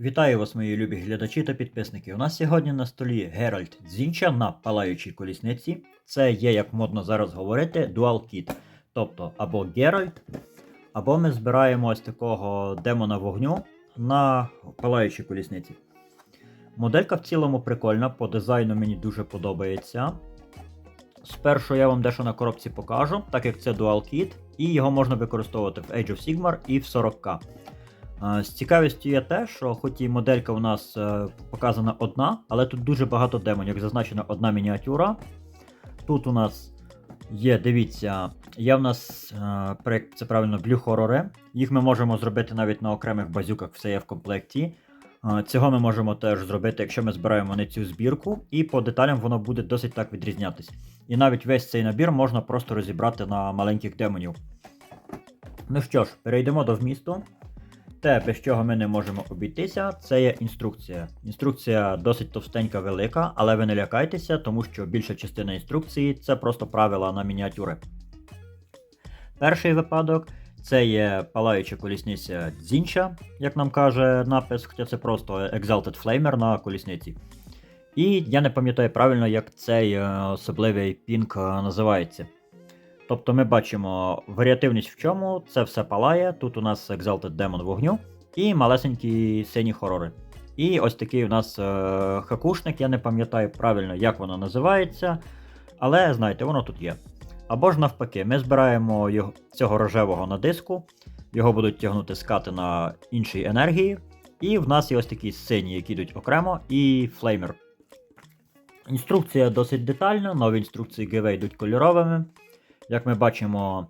Вітаю вас, мої любі глядачі та підписники. У нас сьогодні на столі Геральт Дзінча на палаючій колісниці. Це є, як модно зараз говорити, Kit. Тобто або Геральт, або ми збираємо ось такого демона вогню на палаючій колісниці. Моделька в цілому прикольна, по дизайну мені дуже подобається. Спершу я вам дещо на коробці покажу, так як це Kit, і його можна використовувати в Age of Sigmar і в 40к. З цікавістю є те, що хоч і моделька у нас е, показана одна, але тут дуже багато демонів, як зазначена одна мініатюра. Тут у нас є, дивіться, є в нас е, це правильно, Horror. Їх ми можемо зробити навіть на окремих базюках, все є в комплекті. Цього ми можемо теж зробити, якщо ми збираємо не цю збірку, і по деталям воно буде досить так відрізнятись. І навіть весь цей набір можна просто розібрати на маленьких демонів. Ну що ж, перейдемо до вмісту. Те, без чого ми не можемо обійтися, це є інструкція. Інструкція досить товстенька, велика, але ви не лякайтеся, тому що більша частина інструкції це просто правила на мініатюри. Перший випадок це є палаюча колісниця Дзінча, як нам каже напис, хоча це просто Exalted Flamer на колісниці. І я не пам'ятаю правильно, як цей е, особливий пінк е, називається. Тобто ми бачимо варіативність в чому, це все палає. Тут у нас Exalted Demon вогню і малесенькі сині хорори. І ось такий у нас е, хакушник, я не пам'ятаю правильно, як воно називається, але знаєте, воно тут є. Або ж навпаки, ми збираємо його, цього рожевого на диску, його будуть тягнути скати на іншій енергії. І в нас є ось такі сині, які йдуть окремо, і флеймер. Інструкція досить детальна, нові інструкції GV йдуть кольоровими. Як ми бачимо,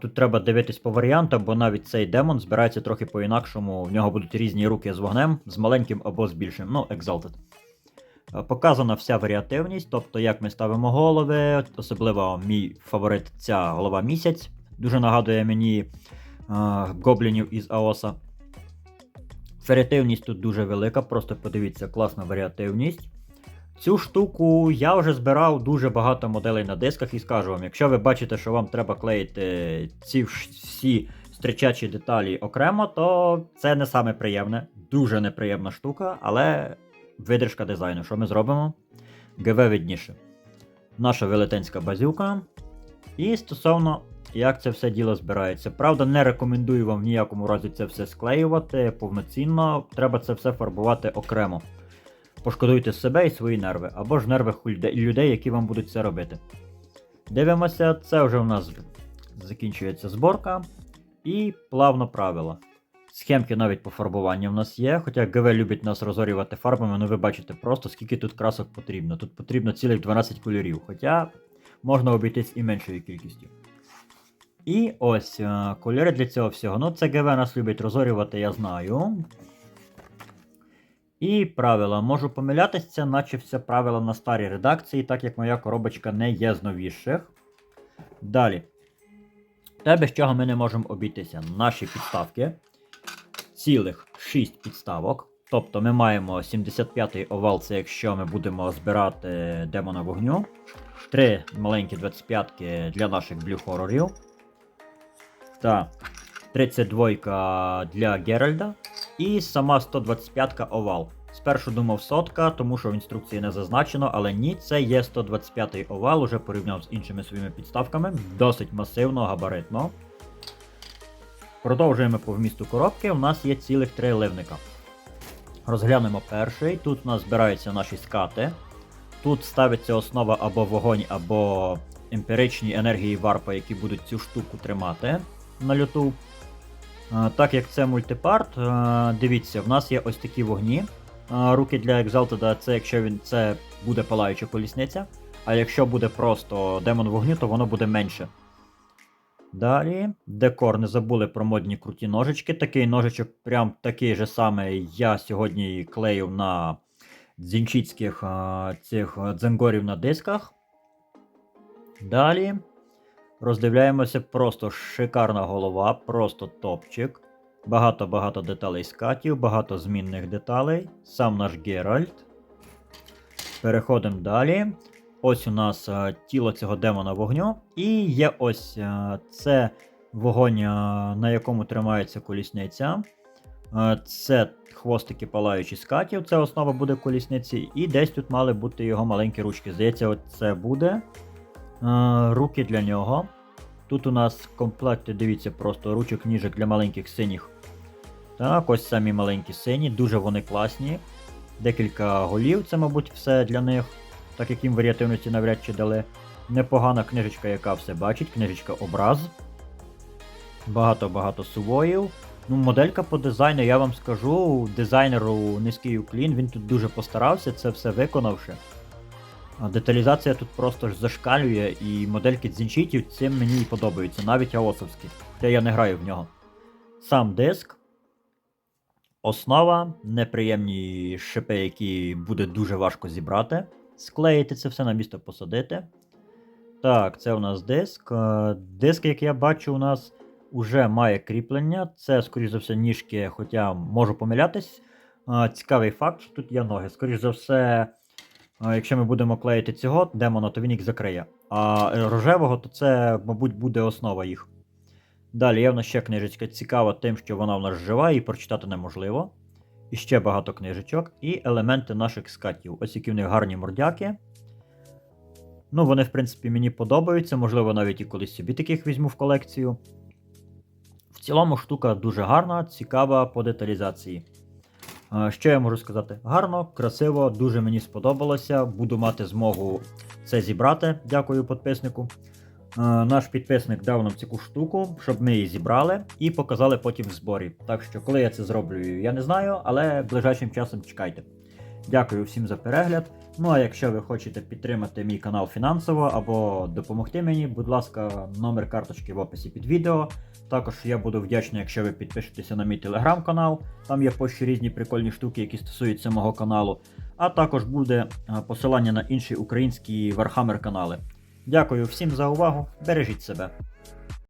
тут треба дивитись по варіантам, бо навіть цей демон збирається трохи по-інакшому. В нього будуть різні руки з вогнем, з маленьким або з більшим, ну, Exalted. Показана вся варіативність, тобто як ми ставимо голови, особливо мій фаворит ця голова місяць. Дуже нагадує мені гоблінів із Аоса. Варіативність тут дуже велика, просто подивіться, класна варіативність. Цю штуку я вже збирав дуже багато моделей на дисках і скажу вам, якщо ви бачите, що вам треба клеїти ці всі стрічачі деталі окремо, то це не саме приємне, дуже неприємна штука, але видержка дизайну. Що ми зробимо? ГВ видніше. Наша велетенська базюка. І стосовно, як це все діло збирається. Правда, не рекомендую вам в ніякому разі це все склеювати повноцінно, треба це все фарбувати окремо. Пошкодуйте себе і свої нерви, або ж нерви людей, які вам будуть це робити. Дивимося, це вже у нас закінчується зборка. І плавно правила. Схемки навіть по фарбуванню в нас є, хоча ГВ любить нас розорювати фарбами, ну ви бачите просто скільки тут красок потрібно. Тут потрібно цілих 12 кольорів, хоча можна обійтись і меншою кількістю. І ось е, кольори для цього всього. Ну, це ГВ нас любить розорювати, я знаю. І правила. Можу помилятися, наче все правила на старій редакції, так як моя коробочка не є з новіших. Далі. Те, без чого ми не можемо обійтися. Наші підставки. Цілих 6 підставок. Тобто ми маємо 75-й овал, це якщо ми будемо збирати демона вогню. Три маленькі 25-ки для наших Blue хорорів. Та 32 для Геральда. І сама 125-ка овал. Спершу думав сотка, тому що в інструкції не зазначено, але ні, це є 125-й овал, уже порівняв з іншими своїми підставками. Досить масивно, габаритно. Продовжуємо по вмісту коробки. У нас є цілих три ливника. Розглянемо перший. Тут у нас збираються наші скати. Тут ставиться основа або вогонь, або емпіричні енергії варпа, які будуть цю штуку тримати на люту. Так як це мультипарт, дивіться, в нас є ось такі вогні. Руки для Exalted, це якщо він це буде палаюча колісниця. А якщо буде просто демон вогню, то воно буде менше. Далі, декор, не забули про модні круті ножички. Такий ножичок, прям такий же самий, я сьогодні клеїв на дзінчицьких цих дзенгорів на дисках. Далі. Роздивляємося, просто шикарна голова, просто топчик. Багато-багато деталей скатів, багато змінних деталей. Сам наш Геральт. Переходимо далі. Ось у нас е, тіло цього демона вогню. І є ось е, це вогонь, е, на якому тримається колісниця. Е, Це хвостики палаючі скатів, це основа буде колісниці, і десь тут мали бути його маленькі ручки. Здається, це буде. Е, Руки для нього. Тут у нас в комплекті, дивіться, просто ручок ніжок для маленьких синіх. Так, ось самі маленькі сині, дуже вони класні. Декілька голів, це, мабуть, все для них, так як їм варіативності навряд чи дали. Непогана книжечка, яка все бачить, книжечка образ. Багато-багато сувоїв. Ну, моделька по дизайну, я вам скажу, дизайнеру низький уклін, він тут дуже постарався, це все виконавши. Деталізація тут просто ж зашкалює, і модельки дзінчитів цим мені і подобаються, навіть аосовські, хоча я не граю в нього. Сам диск. Основа, неприємні шипи, які буде дуже важко зібрати. Склеїти це все на місто посадити. Так, це у нас диск. Е, Диск, як я бачу, у нас уже має кріплення. Це, скоріш за все, ніжки, хоча можу помилятись. Е, Цікавий факт, що тут є ноги. Скоріш за все, якщо ми будемо клеїти цього демона, то він їх закриє. А рожевого, то це, мабуть, буде основа їх. Далі є в нас ще книжечка цікава тим, що вона в нас жива і прочитати неможливо. І ще багато книжечок. І елементи наших скатів. Ось які в них гарні мордяки. Ну, вони, в принципі, мені подобаються, можливо, навіть і колись собі таких візьму в колекцію. В цілому штука дуже гарна, цікава по деталізації. Що я можу сказати? Гарно, красиво, дуже мені сподобалося. Буду мати змогу це зібрати. Дякую підписнику. Наш підписник дав нам цю штуку, щоб ми її зібрали і показали потім в зборі. Так що, коли я це зроблю, я не знаю, але ближайшим часом чекайте. Дякую всім за перегляд. Ну а якщо ви хочете підтримати мій канал фінансово або допомогти мені, будь ласка, номер карточки в описі під відео. Також я буду вдячний, якщо ви підпишетеся на мій телеграм-канал. Там я пощу різні прикольні штуки, які стосуються мого каналу. А також буде е, посилання на інші українські Warhammer канали. Дякую всім за увагу. Бережіть себе.